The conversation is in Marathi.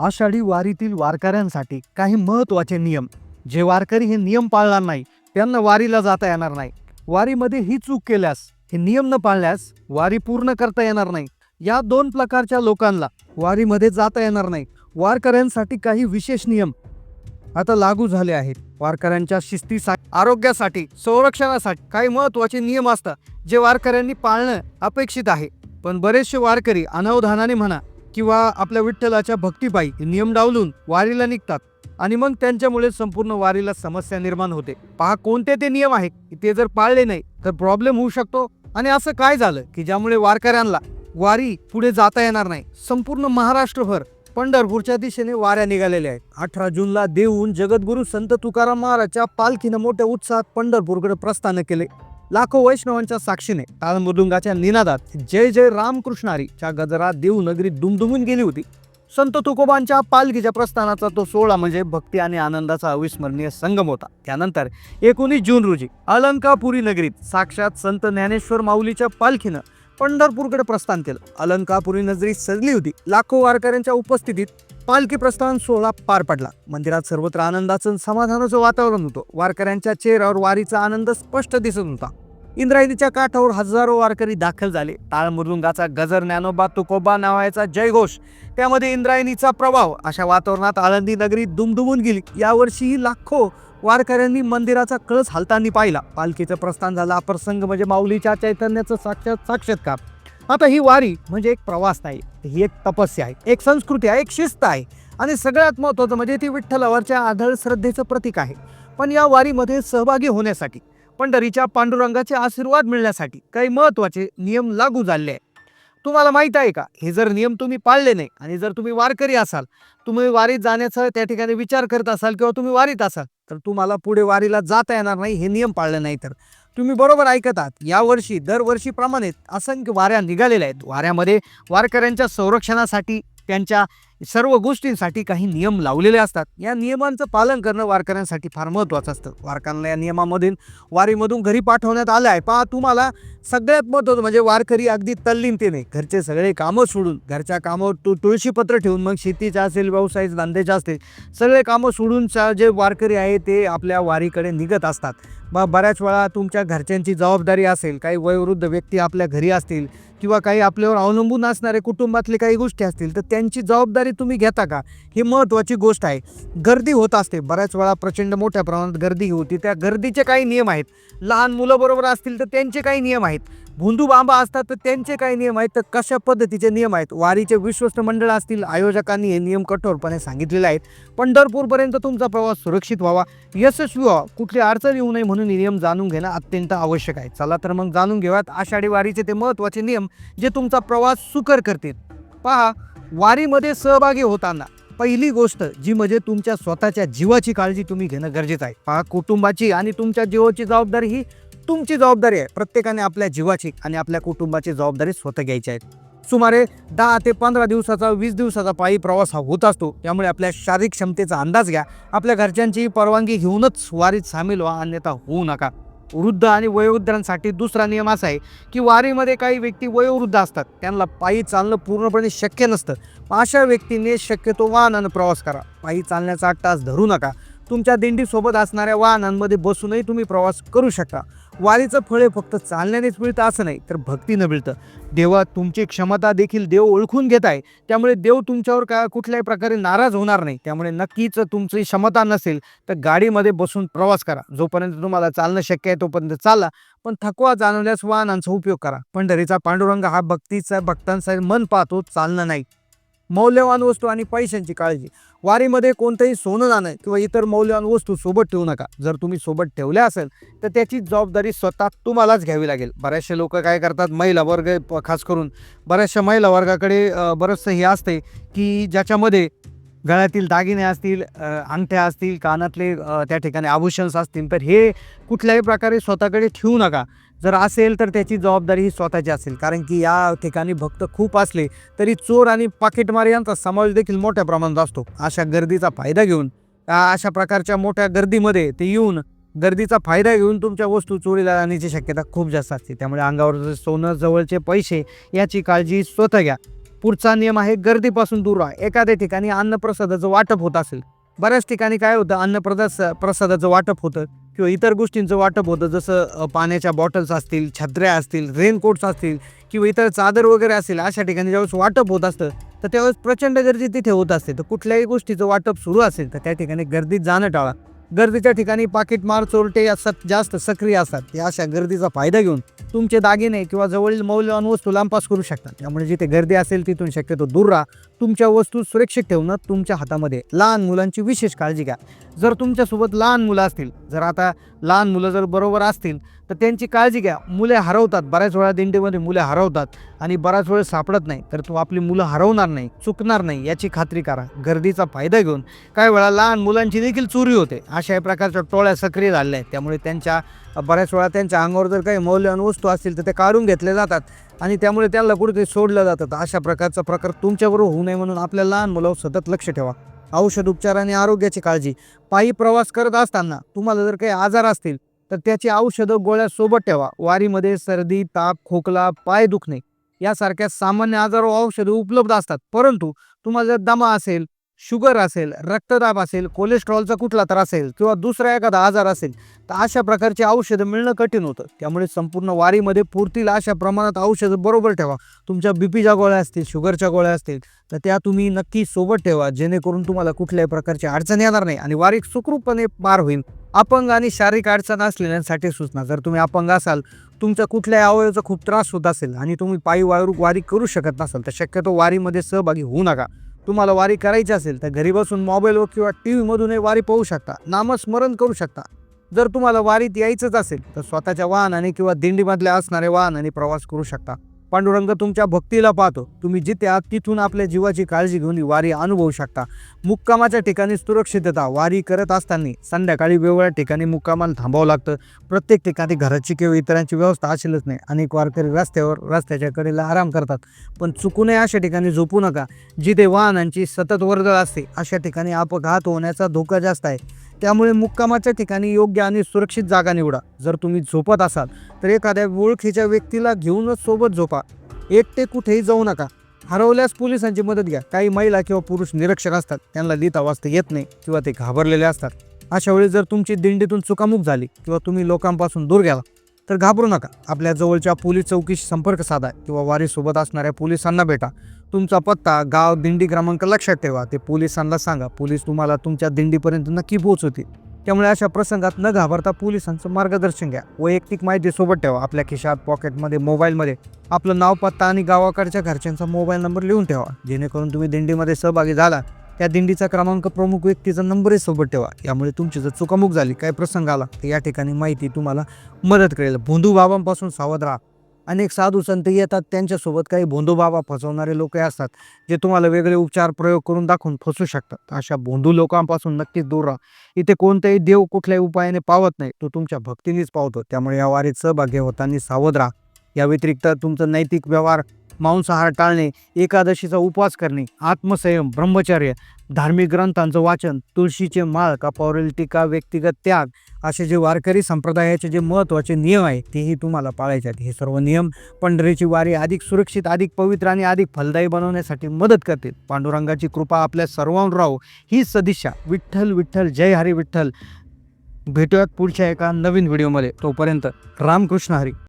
आषाढी वारीतील वारकऱ्यांसाठी काही महत्त्वाचे नियम. जे वारकरी हे नियम पाळणार नाही त्यांना वारीला जाता येणार नाही. वारीमध्ये ही चूक केल्यास हे नियम न पाळल्यास वारी पूर्ण करता येणार नाही. या दोन प्रकारच्या लोकांना वारीमध्ये जाता येणार नाही. वारकऱ्यांसाठी काही विशेष नियम आता लागू झाले आहेत. वारकऱ्यांच्या शिस्तीसाठी आरोग्यासाठी संरक्षणासाठी काही महत्त्वाचे नियम असतात जे वारकऱ्यांनी पाळणं अपेक्षित आहे. पण बरेचसे वारकरी अनावधानाने म्हणा किंवा आपल्या विठ्ठलाच्या भक्तीपायी नियम डावलून वारीला निघतात. आणि मग त्यांच्यामुळे संपूर्ण वारीला समस्या निर्माण होते. पहा कोणते ते नियम आहेत? ते जर पाळले नाही तर प्रॉब्लेम होऊ शकतो. आणि असं काय झालं की ज्यामुळे वारकऱ्यांना वारी पुढे जाता येणार नाही? संपूर्ण महाराष्ट्रभर पंढरपूरच्या दिशेने वाऱ्या निघालेल्या आहेत. अठरा जूनला देऊन जगद्गुरू संत तुकाराम महाराजच्या पालखीनं मोठ्या उत्साहात पंढरपूरकडे प्रस्थान केले. लाखो वैष्णवांच्या साक्षीने टाळ मृदुंगाच्या निनादात जय जय रामकृष्णारीच्या गजरात देऊ नगरी दुमदुमून गेली होती. संत तुकोबांच्या पालखीच्या प्रस्थानाचा तो सोहळा म्हणजे भक्ती आणि आनंदाचा अविस्मरणीय संगम होता. त्यानंतर एकोणीस जून रोजी अलंकापुरी नगरीत साक्षात संत ज्ञानेश्वर माऊलीच्या पालखीनं पंढरपूरकडे प्रस्थान केलं. अलंकापुरी नजरी सजली होती. लाखो वारकऱ्यांच्या उपस्थितीत पालखी प्रस्थान सोहळा पार पडला. मंदिरात सर्वत्र आनंदाचं समाधानाचं वातावरण होतं. वारकऱ्यांच्या चेहऱ्यावर वारीचा आनंद स्पष्ट दिसत होता. इंद्रायणीच्या काठावर हजारो वारकरी दाखल झाले. टाळ मृदुंगाचा गजर ज्ञानोबा तुकोबा नावायचा जयघोष. त्यामध्ये इंद्रायणीचा प्रभाव. अशा वातावरणात आळंदी नगरी दुमदुमून गेली. यावर्षीही लाखो वारकऱ्यांनी मंदिराचा कळस हालताना पाहिला. पालखीचं प्रस्थान झालं. हा प्रसंग म्हणजे माऊलीच्या चैतन्याचं साक्षात साक्षात्कार. आता ही वारी म्हणजे एक प्रवास नाही ही एक तपस्या आहे एक संस्कृती आहे एक शिस्त आहे. आणि सगळ्यात महत्त्वाचं म्हणजे ती विठ्ठलावरच्या आढळ श्रद्धेचं प्रतीक आहे. पण या वारीमध्ये सहभागी होण्यासाठी पंढरीच्या पांडुरंगाचे आशीर्वाद मिळण्यासाठी काही महत्त्वाचे नियम लागू झाले आहे तुम्हाला माहीत आहे का? हे जर नियम तुम्ही पाळले नाही आणि जर तुम्ही वारकरी असाल तुम्ही वारीत जाण्याचा त्या ठिकाणी विचार करत असाल किंवा तुम्ही वारीत असाल तर तुम्हाला पुढे वारीला जाता येणार नाही हे नियम पाळले नाही तर. तुम्ही बरोबर ऐकत आहात यावर्षी दरवर्षीप्रमाणे असंख्य वाऱ्या निघालेल्या आहेत. वाऱ्यामध्ये वारकऱ्यांच्या संरक्षणासाठी त्यांच्या सर्व गोष्टींसाठी काही नियम लावलेले असतात. या नियमांचं पालन करणं वारकऱ्यांसाठी फार महत्त्वाचं असतं. वारकऱ्यांना या नियमामधून वारीमधून घरी पाठवण्यात आलं आहे. पहा तुम्हाला सगळ्यात महत्त्वाचं म्हणजे वारकरी अगदी तल्लीनतेने घरचे सगळे कामं सोडून घरच्या कामावर तु तुळशीपत्र ठेवून मग शेतीचं असेल व्यवसाय धंद्याचे असतील सगळे कामं सोडून जे वारकरी आहे ते आपल्या वारीकडे निघत असतात. मग बऱ्याच वेळा तुमच्या घरच्यांची जबाबदारी असेल काही वयोवृद्ध व्यक्ती आपल्या घरी असतील किंवा काही आपल्यावर अवलंबून असणारे कुटुंबातले काही गोष्टी असतील तर त्यांची जबाबदारी तुम्ही घेता का? ही महत्त्वाची गोष्ट आहे. गर्दी होत असते. बऱ्याच वेळा प्रचंड मोठ्या प्रमाणात गर्दी होती. त्या गर्दीचे काही नियम आहेत. लहान मुलं बरोबर असतील तर त्यांचे काही नियम आहेत. भोंदू बांबा असतात तर त्यांचे काही नियम आहेत तर कशा पद्धतीचे नियम आहेत? वारीचे विश्वस्त मंडळ असतील आयोजकांनी हे नियम कठोरपणे सांगितलेले आहेत. पंढरपूरपर्यंत तुमचा प्रवास सुरक्षित व्हावा. यशस्वी व्हावा कुठली अडचण येऊ नये म्हणून हे नियम जाणून घेणं अत्यंत आवश्यक आहे. चला तर मग जाणून घेऊयात आषाढी वारीचे ते महत्त्वाचे नियम जे तुमचा प्रवास सुकर करतील. पहा वारीमध्ये सहभागी होताना पहिली गोष्ट जी म्हणजे तुमच्या स्वतःच्या जीवाची काळजी तुम्ही घेणं गरजेचं आहे. पहा कुटुंबाची आणि तुमच्या जीवाची जबाबदारी ही तुमची जबाबदारी आहे. प्रत्येकाने आपल्या जीवाची आणि आपल्या कुटुंबाची जबाबदारी स्वतः घ्यायची आहे. सुमारे दहा ते पंधरा दिवसाचा वीस दिवसाचा पायी प्रवास हा होत असतो. त्यामुळे आपल्या शारीरिक क्षमतेचा अंदाज घ्या. आपल्या घरच्यांची परवानगी घेऊनच वारीत सामील व्हा अन्यथा होऊ नका. वृद्ध आणि वयोवृद्धांसाठी दुसरा नियम असा आहे की वारीमध्ये काही व्यक्ती वयोवृद्ध असतात. त्यांना पायी चालणं पूर्णपणे शक्य नसतं. अशा व्यक्तीने शक्यतो वाहनानं प्रवास करा. पायी चालण्याचा तास धरू नका. तुमच्या दिंडीसोबत असणाऱ्या वाहनांमध्ये बसूनही तुम्ही प्रवास करू शकता. वारीचं फळ हे फक्त चालण्यानेच मिळतं असं नाही तर भक्तीनं मिळतं. देवा तुमची क्षमता देखील देव ओळखून घेत आहे. त्यामुळे देव तुमच्यावर का कुठल्याही प्रकारे नाराज होणार नाही. त्यामुळे नक्कीच तुमची क्षमता नसेल तर गाडीमध्ये बसून प्रवास करा. जोपर्यंत तुम्हाला चालणं शक्य आहे तोपर्यंत चाला. पण थकवा जाणवल्यास वाहनांचा उपयोग करा. पंढरीचा पांडुरंग हा भक्तीचा भक्तांचा मन पाहतो चालणं नाही. मौल्यवान वस्तू आणि पैशांची काळजी. वारीमध्ये कोणतंही सोनं जाणं किंवा इतर मौल्यवान वस्तू सोबत ठेवू नका. जर तुम्ही सोबत ठेवल्या असेल तर त्याची जबाबदारी स्वतः तुम्हालाच घ्यावी लागेल. बऱ्याचशा लोक काय करतात महिला वर्ग खास करून बऱ्याचशा महिला वर्गाकडे बरंचसं हे असते की ज्याच्यामध्ये गळ्यातील दागिने असतील अंगठ्या असतील कानातले त्या ठिकाणी आभूषण्स असतील तर हे कुठल्याही प्रकारे स्वतःकडे ठेवू नका. जर असेल तर त्याची जबाबदारी ही स्वतःची असेल. कारण की या ठिकाणी भक्त खूप असले तरी चोर आणि पाकिटमार यांचा समावेश देखील मोठ्या प्रमाणात असतो. अशा गर्दीचा फायदा घेऊन अशा प्रकारच्या मोठ्या गर्दीमध्ये ते येऊन गर्दीचा फायदा घेऊन तुमच्या वस्तू चोरीला जाण्याची शक्यता खूप जास्त असते. त्यामुळे अंगावर सोनं जवळचे पैसे याची काळजी स्वतः घ्या. पुढचा नियम आहे गर्दीपासून दूर राहा. एखाद्या ठिकाणी अन्नप्रसादाचं वाटप होत असेल. बऱ्याच ठिकाणी काय होतं अन्नप्रदा प्रसादाचं वाटप होतं. किंवा इतर गोष्टींचं वाटप होतं जसं पाण्याच्या बॉटल्स असतील छत्र्या असतील रेनकोट्स असतील किंवा इतर चादर वगैरे असेल अशा ठिकाणी ज्यावेळेस वाटप होत असतं तर त्यावेळेस प्रचंड गर्दी तिथे होत असते. तर कुठल्याही गोष्टीचं वाटप सुरू असेल तर त्या ठिकाणी गर्दीत जाणं टाळा. गर्दीच्या ठिकाणी पाकिटमार चोरटे या सत जास्त सक्रिय असतात या अशा गर्दीचा फायदा घेऊन तुमचे दागिने किंवा जवळील मौल्यवान वस्तू लांबपास करू शकतात. त्यामुळे जिथे गर्दी असेल तिथून शक्यतो दूर राहा. तुमच्या वस्तू सुरक्षित ठेवणं तुमच्या हातामध्ये. लहान मुलांची विशेष काळजी घ्या. जर तुमच्यासोबत लहान मुलं असतील जर आता लहान मुलं जर बरोबर असतील तर त्यांची काळजी घ्या. मुले हरवतात. बऱ्याच वेळा दिंडीमध्ये मुले हरवतात आणि बराच वेळ सापडत नाही तर तो आपली मुलं हरवणार नाही चुकणार नाही याची खात्री करा. गर्दीचा फायदा घेऊन काही वेळा लहान मुलांची देखील चोरी होते अशा प्रकारच्या टोळ्या सक्रिय झालेल्या आहेत. त्यामुळे त्यांच्या बऱ्याच वेळा त्यांच्या अंगावर जर काही मौल्यवान वस्तू असतील तर ते काढून घेतले जातात. आणि त्यामुळे त्यांना कुठेतरी सोडलं जातं तर अशा प्रकारचा प्रकार तुमच्याबरोबर होऊ नये म्हणून आपल्या लहान मुलावर सतत लक्ष ठेवा. औषध उपचार आणि आरोग्याची काळजी. पायी प्रवास करत असताना तुम्हाला जर काही आजार असतील तर त्याची औषधं गोळ्या सोबत ठेवा. वारीमध्ये सर्दी ताप खोकला पाय दुखणे यासारख्या सामान्य आजार व औषधं उपलब्ध असतात. परंतु तुम्हाला जर दमा असेल शुगर असेल रक्तदाब असेल कोलेस्ट्रॉलचा कुठला तर असेल किंवा दुसरा एखादा आजार असेल तर अशा प्रकारची औषधं मिळणं कठीण होतं. त्यामुळे संपूर्ण वारीमध्ये पुरतील अशा प्रमाणात औषधं बरोबर ठेवा. तुमच्या बीपीच्या गोळ्या असतील शुगरच्या गोळ्या असतील तर त्या तुम्ही नक्की सोबत ठेवा जेणेकरून तुम्हाला कुठल्याही प्रकारची अडचण येणार नाही आणि वारी सुखरूपपणे पार होईल. अपंग आणि शारीरिक अडचण असलेल्यांसाठी सूचना जर तुम्ही अपंग असाल तुमचा कुठल्याही अवयवाचा खूप त्रास होत असेल आणि तुम्ही पायी वारू वारी करू शकत नसाल तर शक्यतो वारीमध्ये सहभागी होऊ नका. तुम्हाला वारी करायची असेल तर घरी बसून मोबाईलवर किंवा टी व्हीमधूनही वारी पाहू शकता. नामस्मरण करू शकता. जर तुम्हाला वारीत यायचंच असेल तर स्वतःच्या वाहनाने किंवा दिंडीमधल्या असणारे वाहनाने प्रवास करू शकता. पांडुरंग तुमच्या भक्तीला पाहतो. तुम्ही जिथे आहात तिथून आपल्या जीवाची काळजी घेऊन वारी अनुभवू शकता. मुक्कामाच्या ठिकाणी सुरक्षितता वारी करत असताना संध्याकाळी वेगवेगळ्या ठिकाणी मुक्कामाला थांबावं लागतं. प्रत्येक ठिकाणी घराची किंवा इतरांची व्यवस्था असेलच नाही. अनेक वारकरी रस्त्यावर रस्त्याच्या कडेला आराम करतात. पण चुकूनही अशा ठिकाणी झोपू नका. जिथे वाहनांची सतत वर्दळ असते अशा ठिकाणी अपघात होण्याचा धोका जास्त आहे. त्यामुळे मुक्कामाच्या ठिकाणी योग्य आणि सुरक्षित जागा निवडा. जर तुम्ही झोपत असाल तर एखाद्या ओळखीच्या व्यक्तीला घेऊनच सोबत झोपा. एकटे कुठेही जाऊ नका. हरवल्यास पोलिसांची मदत घ्या. काही महिला किंवा पुरुष निरीक्षक असतात. त्यांना लिहिता वाचता येत नाही किंवा ते घाबरलेले असतात. अशा वेळी जर तुमची दिंडीतून चुकामुक झाली किंवा तुम्ही लोकांपासून दूर गेला तर घाबरू नका. आपल्या जवळच्या पोलीस चौकीशी संपर्क साधा किंवा वारीसोबत असणाऱ्या पोलिसांना भेटा. तुमचा पत्ता गाव दिंडी क्रमांक लक्षात ठेवा. ते पोलिसांना सांगा. पोलीस तुम्हाला तुमच्या दिंडीपर्यंत नक्की पोहोचवतील. त्यामुळे अशा प्रसंगात न घाबरता पोलिसांचं मार्गदर्शन घ्या. वैयक्तिक माहिती सोबत ठेवा. आपल्या खिशात पॉकेटमध्ये मोबाईलमध्ये आपलं नाव पत्ता आणि गावाकडच्या घरच्यांचा मोबाईल नंबर लिहून ठेवा. जेणेकरून तुम्ही दिंडीमध्ये सहभागी झाला त्या दिंडीचा क्रमांक प्रमुख व्यक्तीचा नंबरही सोबत ठेवा. यामुळे तुमची जर चुकामुक झाली काय प्रसंग आला तर या ठिकाणी माहिती तुम्हाला मदत करेल. भोंदू बाबांपासून सावध राहा. अनेक साधू संत येतात त्यांच्यासोबत काही भोंदूबाबा फसवणारे लोक असतात जे तुम्हाला वेगळे उपचार प्रयोग करून दाखवून फसू शकतात. अशा भोंदू लोकांपासून नक्कीच दूर राहा. इथे कोणताही देव कुठल्याही उपायाने पावत नाही तो तुमच्या भक्तीनेच पावतो. त्यामुळे या वारीत सहभागी होताना सावध राहा. या व्यतिरिक्त तुमचं नैतिक व्यवहार मांसाहार टाळणे एकादशीचा उपवास करणे आत्मसंयम ब्रह्मचर्य धार्मिक ग्रंथांचं वाचन तुळशीचे माळ कापावरील टीका व्यक्तिगत त्याग असे जे वारकरी संप्रदायाचे जे महत्त्वाचे नियम आहे तेही तुम्हाला पाळायचे आहेत. हे सर्व नियम पंढरीची वारी अधिक सुरक्षित अधिक पवित्र आणि अधिक फलदायी बनवण्यासाठी मदत करतील. पांडुरंगाची कृपा आपल्या सर्वांवर राहो. ही सदिशा विठ्ठल विठ्ठल जय हरी विठ्ठल. भेटूयात पुढच्या एका नवीन व्हिडिओमध्ये. तोपर्यंत रामकृष्ण हरी.